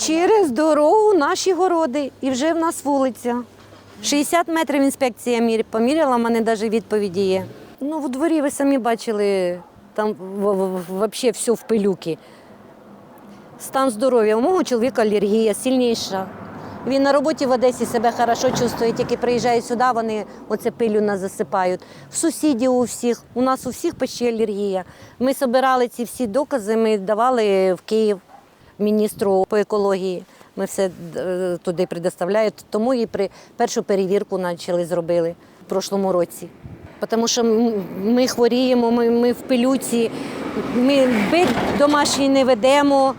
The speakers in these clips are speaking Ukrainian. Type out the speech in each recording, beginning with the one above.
Через дорогу наші городи і вже в нас вулиця. 60 метрів інспекція мір- поміряла, в мене навіть відповіді є. Ну, в дворі ви самі бачили, там взагалі все в пилюки. Стан здоров'я. У мого чоловіка алергія сильніша. Він на роботі в Одесі себе хорошо чувствує, тільки приїжджає сюди, вони оце пилю нас засипають. В сусідів у всіх, у нас у всіх почти алергія. Ми збирали ці всі докази, ми давали в Київ міністру по екології. Ми все е, туди предоставляють. Тому і при першу перевірку почали зробили в прошлому році. Тому що ми хворіємо, ми, ми в пилюці, ми бит домашній не ведемо.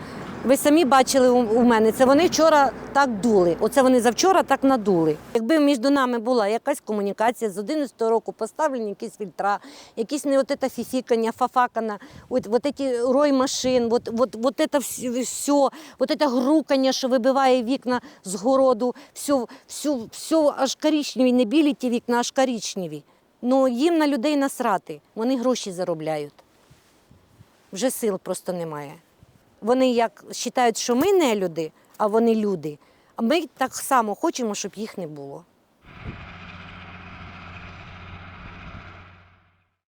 Ви самі бачили у мене, це вони вчора так дули. Оце вони завчора так надули. Якби між нами була якась комунікація з 11 року, поставлені якісь фільтра, якісь не от це фіфікання, фафакана, от, от ці рой машин, от, от, от це все, от це грукання, що вибиває вікна з городу, все, все, все аж коричневі, не білі ті вікна, аж коричневі. Ну їм на людей насрати, вони гроші заробляють. Вже сил просто немає. Вони як вважають, що ми не люди, а вони люди. А ми так само хочемо, щоб їх не було.